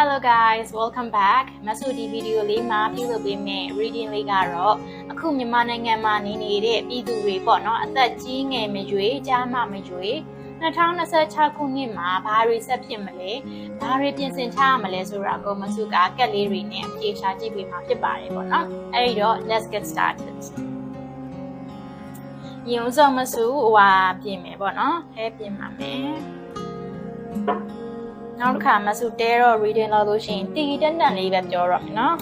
Hello guys welcome back မဆူဒီဗီဒီယိုလေးမှာပြုလုပ်ပေးမယ့် reading လေးကတော့အခုမြန်မာနိုင်ငံမှာနေနေတဲ့ပြည်သူတွေပေါ့နော်အသက်ကြီးငယ်မရွေးကြားမမရွေး2026ခုနှစ်မှာဘာတွေဆက်ဖြစ်မလဲဘာတွေပြင်ဆင်ထားရမလဲဆိုတာကိုမဆူကကက်လေးတွေနဲ့အပြေရှားကြည့်ပေးမှာဖြစ်ပါတယ်ပေါ့နော်အဲဒီတော့ let's get started ရုံးစုံမဆူဟိုဟာပြင်မယ်ပေါ့နော်အဲပြင်ပါမယ် နောက်တစ်ခါမဆူတဲတော့ reading လုပ်လို့ရှိရင်တီတန်တန်လေးပဲပြောတော့မယ်နော်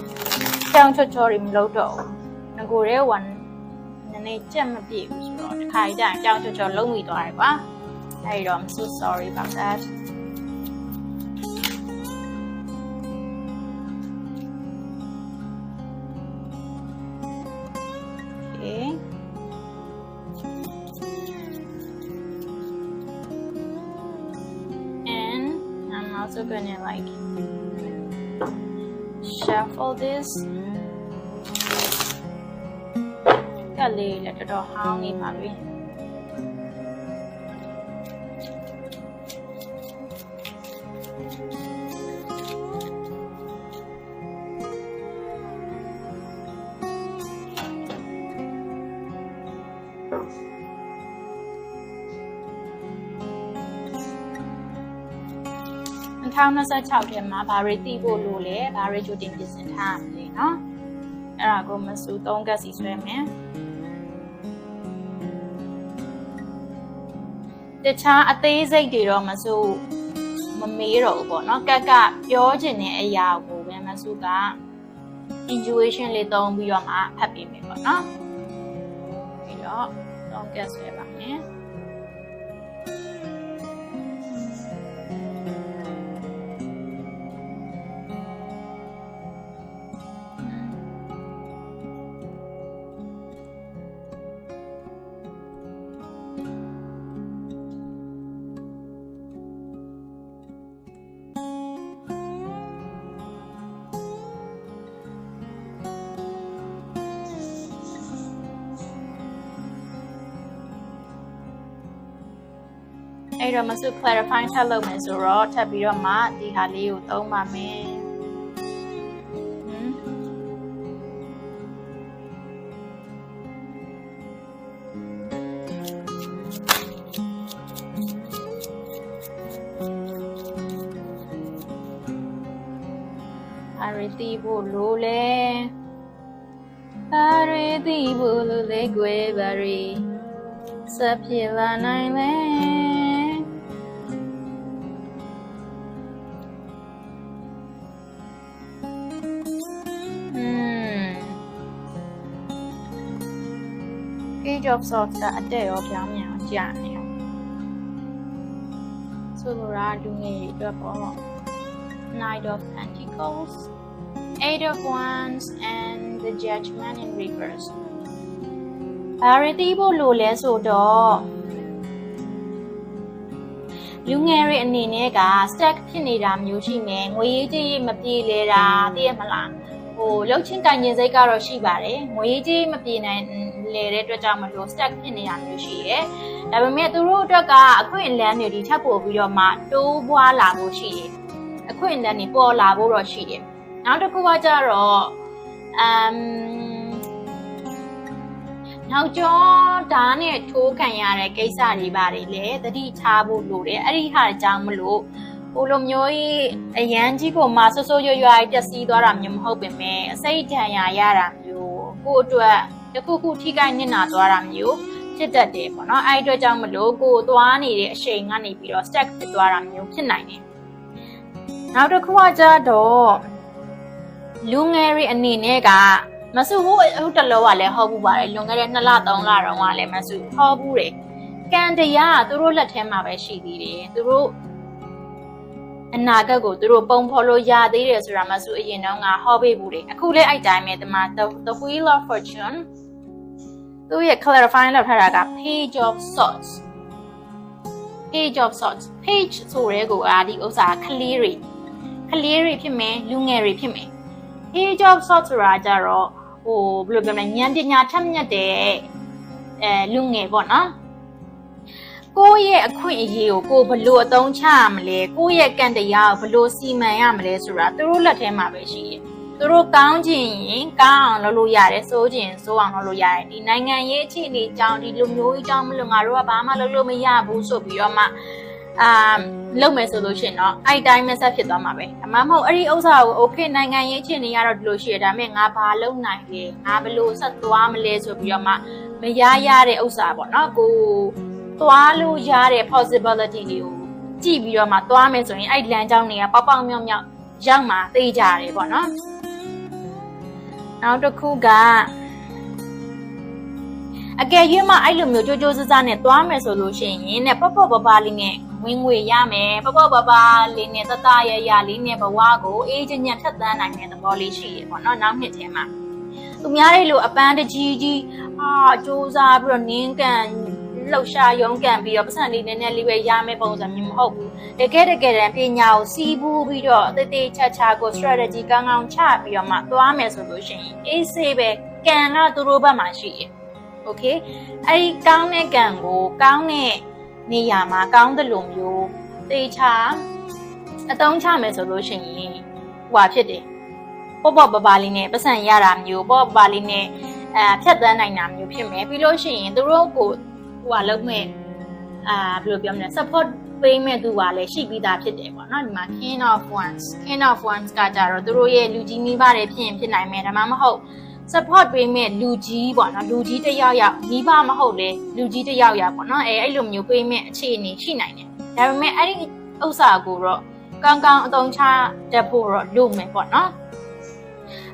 ကြောင်ချောချောတွေမလုပ်တော့ဘူးငကိုရဲ1နည်းနည်းကြက်မပြည့်ဘူးဆိုတော့တစ်ခါကြရင်ကြောင်ချောချောလုံးမိသွားတယ်ကွာအဲဒီတော့ I'm so sorry about that okay and I'm also gonna like shuffle this ကလေးလည်းတော်တော်ဟောင်း 2026ထဲမှာဘာတွေတည်ဖို့လိုလဲဘာတွေကြိုတင်ပြင်ဆင်ထားရမလဲเนาะအဲ့ဒါကိုမစူ3ကတ်စီဆွဲမယ်တခြားအသေးစိတ်တွေတော့မစူမမေးတော့ဘူးပေါ့เนาะကက်ကပြောချင်တဲ့အရာကိုပဲမစူက intuition လေးသုံးပြီးတော့မှဖတ်ပေးမယ်ပေါ့เนาะပြီးတော့3ကတ်ဆွဲပါမယ် အဲ့တော့မဆု clarify ထပ်လုပ်မယ်ဆိုတော့ထပ်ပြီးတော့မှဒီဟာလေးကိုသုံးပါမယ်ဟမ်အရီတီဖို့လိုလဲအရီတီဖို့လိုလဲကွယ်ပါရီစပ်ဖြစ်လာနိုင်လဲ Page of Swords ကအတက်ရောပြောင်းမြန်အောင်ကြာနေအောင်ဆိုလိုတာလူငယ်တွေအတွက်ပေါ့ Knight of Pentacles Eight of Wands and the Judgment in reverse ဘာရတီးဖို့လိုလဲဆိုတော့လူငယ်တွေအနေနဲ့က stack ဖြစ်နေတာမျိုးရှိမယ်ငွေရေးကြေးရေးမပြေလဲတာသိရမလားဟိုလှုပ်ချင်းတိုင်ကျင်စိတ်ကတော့ရှိပါတယ်ငွေရေးကြေးမပြေနိုင် လေတဲ့အတွက်ကြောင့်မလို့ stack ဖြစ်နေတာမျိုးရှိရဲဒါပေမဲ့သူတို့အတွက်ကအခွင့်အလမ်းတွေဒီထပ်ပို့ပြီးတော့မှတိုးပွားလာဖို့ရှိတယ်အခွင့်အလမ်းတွေပေါ်လာဖို့တော့ရှိတယ်နောက်တစ်ခုကကြတော့အမ်နောက်ကျော်ဓာတ်နဲ့ထိုးခံရတဲ့ကိစ္စတွေပါတယ်လေတတိထားဖို့လိုတယ်အဲ့ဒီဟာအကြောင်းမလို့ဟိုလိုမျိုးကြီးအရန်ကြီးကိုမှဆွဆွရွရွပျက်စီးသွားတာမျိုးမဟုတ်ပင်မဲ့အစိတ်ဒဏ်ရာရတာမျိုးကိုယ့်အတွက် တစ်ခုခုထိခိုက်နစ်နာသွားတာမျိုးဖြစ်တတ်တယ်ပေါ့နော်အဲ့ဒီအတွက်ကြောင့်မလို့ကိုယ်သွားနေတဲ့အချိန်ကနေပြီးတော့ stack ဖြစ်သွားတာမျိုးဖြစ်နိုင်တယ်နောက်တစ်ခုကကြတော့လူငယ်တွေအနေနဲ့ကမဆူဟိုဟိုတလောကလည်းဟောဘူးပါတယ်လွန်ခဲ့တဲ့2လ3လတော့ကလည်းမဆူဟောဘူးတယ်ကံတရားကသူတို့လက်ထဲမှာပဲရှိသေးတယ်သူတို့အနာဂတ်ကိုသူတို့ပုံဖော်လို့ရသေးတယ်ဆိုတာမဆူအရင်တော့ငါဟောပေးဘူးတယ်အခုလည်းအဲ့တိုင်းပဲဒီမှာ the, the wheel of fortune သူရဲ့ clarify လောက်ထားတာက page of swords page of swords page ဆိုရဲကိုအာဒီဥစ္စာကလေးတွေကလေးတွေဖြစ်မယ်လူငယ်တွေဖြစ်မယ် page of swords ဆိုတာကြတော့ဟိုဘယ်လိုပြောမလဲဉာဏ်ပညာထက်မြက်တဲ့အဲလူငယ်ပေါ့နော်ကိုယ့်ရဲ့အခွင့်အရေးကိုကိုယ်ဘယ်လို့အသုံးချရမလဲကိုယ့်ရဲ့ကံတရားကိုဘယ်လို့စီမံရမလဲဆိုတာသူတို့လက်ထဲမှာပဲရှိတယ် သူတို့ကောင်းခြင်းရင်ကောင်းအောင်လုပ်လို့ရတယ်စိုးခြင်းစိုးအောင်လုပ်လို့ရတယ်ဒီနိုင်ငံရေးအခြေအနေအကြောင်းဒီလူမျိုးအကြောင်းမလို့ငါတို့ကဘာမှလုပ်လို့မရဘူးဆိုပြီးတော့မှအာလုပ်မယ်ဆိုလို့ရှိရင်တော့အဲ့တိုင်းမဆက်ဖြစ်သွားမှာပဲအမှမဟုတ်အဲ့ဒီဥစ္စာကို okay နိုင်ငံရေးအခြေအနေကတော့ဒီလိုရှိရဒါပေမဲ့ငါဘာလုပ်နိုင်လဲငါဘယ်လိုဆက်သွားမလဲဆိုပြီးတော့မှမရရတဲ့ဥစ္စာပေါ့နော်ကိုသွားလို့ရတဲ့ possibility တွေကိုကြည့်ပြီးတော့မှသွားမယ်ဆိုရင်အဲ့လမ်းကြောင်းတွေကပေါက်ပေါက်မြောက်မြောက်ရောက်မှသိကြတယ်ပေါ့နော် နောက်တစ်ခုကအကယ်၍မှအဲ့လိုမျိုးကြိုးကြိုးစားစားနဲ့သွားမယ်ဆိုလို့ရှိရင်ねပေါ့ပေါ့ပပလေးနဲ့ဝင်ငွေရမယ်ပေါ့ပေါ့ပပလေးနဲ့တတရရလေးနဲ့ဘဝကိုအေးချမ်းညံ့ထက်သန်းနိုင်တဲ့သဘောလေးရှိရပေါ့နော်နောက်နှစ်ထဲမှာသူများတွေလိုအပန်းတကြီးကြီးအာစူးစားပြီးတော့နင်းကန် လှုပ်ရှားရုန်းကန်ပြီးတော့ပတ်စံလေးနည်းနည်းလေးပဲရမယ်ပုံစံမျိုးမဟုတ်ဘူးတကယ်တကယ်တမ်းပညာကိုစီးပူးပြီးတော့တည်တည်ချာချာကို strategy ကောင်းကောင်းချပြီးတော့မှသွားမယ်ဆိုလို့ရှိရင်အေးဆေးပဲကံကသူတို့ဘက်မှာရှိတယ် okay အဲ့ဒီကောင်းတဲ့ကံကိုကောင်းတဲ့နေရာမှာကောင်းတဲ့လိုမျိုးတေချာအတုံးချမယ်ဆိုလို့ရှိရင်ဟွာဖြစ်တယ်ပေါ့ပေါ့ပပလေးနဲ့ပတ်စံရတာမျိုးပေါ့ပပလေးနဲ့အဲဖြတ်သန်းနိုင်တာမျိုးဖြစ်မယ်ပြီးလို့ရှိရင်သူတို့ကို ဟွာလုံးမဲ့အာဘယ်လိုပြောမလဲ support ပေးမဲ့သူကလည်းရှိပြီးသားဖြစ်တယ်ပေါ့နော်ဒီမှာ king of wands king of wands ကကြတော့သူတို့ရဲ့လူကြီးမိဘတွေဖြစ်ရင်ဖြစ်နိုင်မယ်ဒါမှမဟုတ် support ပေးမဲ့လူကြီးပေါ့နော်လူကြီးတစ်ယောက်ယောက်မိဘမဟုတ်လေလူကြီးတစ်ယောက်ယောက်ပေါ့နော်အဲအဲ့လိုမျိုးပေးမဲ့အခြေအနေရှိနိုင်တယ်ဒါပေမဲ့အဲ့ဒီဥစ္စာကိုတော့ကောင်းကောင်းအသုံးချတတ်ဖို့တော့လုပ်မယ်ပေါ့နော်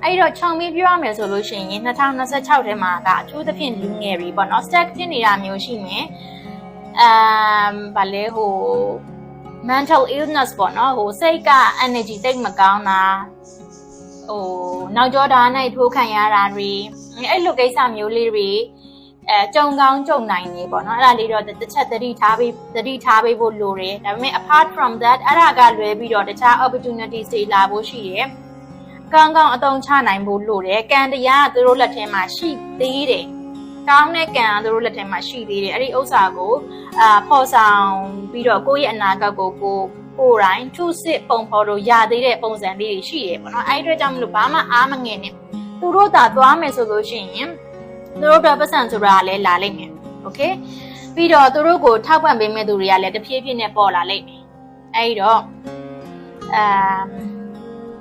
အဲ့တော့ခြုံပြီးပြောရမယ်ဆိုလို့ရှိရင်2026ထဲမှာကအထူးသဖြင့်လူငယ်တွေပေါ့နော် stack ဖြစ်နေတာမျိုးရှိမယ်အမ်ဗာလေဟို mental illness ပေါ့နော်ဟိုစိတ်က energy တိတ်မကောင်းတာဟိုနောက်ကျောဓာတ်နဲ့ထိုးခံရတာတွေအဲ့လိုကိစ္စမျိုးလေးတွေအဲကြုံကောင်းကြုံနိုင်နေပေါ့နော်အဲ့ဒါလေးတော့တစ်ချက်သတိထားပြီးသတိထားပေးဖို့လိုတယ်ဒါပေမဲ့ apart from that အဲ့ဒါကလွဲပြီးတော့တခြား opportunities တွေလာဖို့ရှိတယ် ကောင်းကောင်းအသုံးချနိုင်ဖို့လိုတယ်ကံတရားကသူတို့လက်ထဲမှာရှိသေးတယ်ကောင်းတဲ့ကံကသူတို့လက်ထဲမှာရှိသေးတယ်အဲ့ဒီဥစ္စာကိုအာဖော်ဆောင်ပြီးတော့ကိုယ့်ရဲ့အနာဂတ်ကိုကိုကိုယ်တိုင်ထုစစ်ပုံဖော်လို့ရသေးတဲ့ပုံစံလေးတွေရှိတယ်ပေါ့နော်အဲ့ဒီအတွက်ကြောင့်မလို့ဘာမှအားမငယ်နဲ့သူတို့သာသွားမယ်ဆိုလို့ရှိရင်သူတို့အတွက်ပတ်စံဆိုတာလည်းလာလိမ့်မယ်โอเคပြီးတော့သူတို့ကိုထောက်ပံ့ပေးမဲ့သူတွေကလည်းတဖြည်းဖြည်းနဲ့ပေါ်လာလိမ့်မယ်အဲ့ဒီတော့အမ်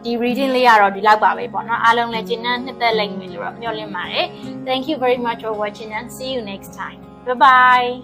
ဒီ reading လေးကတော့ဒီလောက်ပါပဲပေါ့နော်အားလုံးလည်းကျဉ်းနှံ့နှစ်သက်လိမ့်မယ်လို့တော့မျှော်လင့်ပါတယ် thank you very much for watching and see you next time bye bye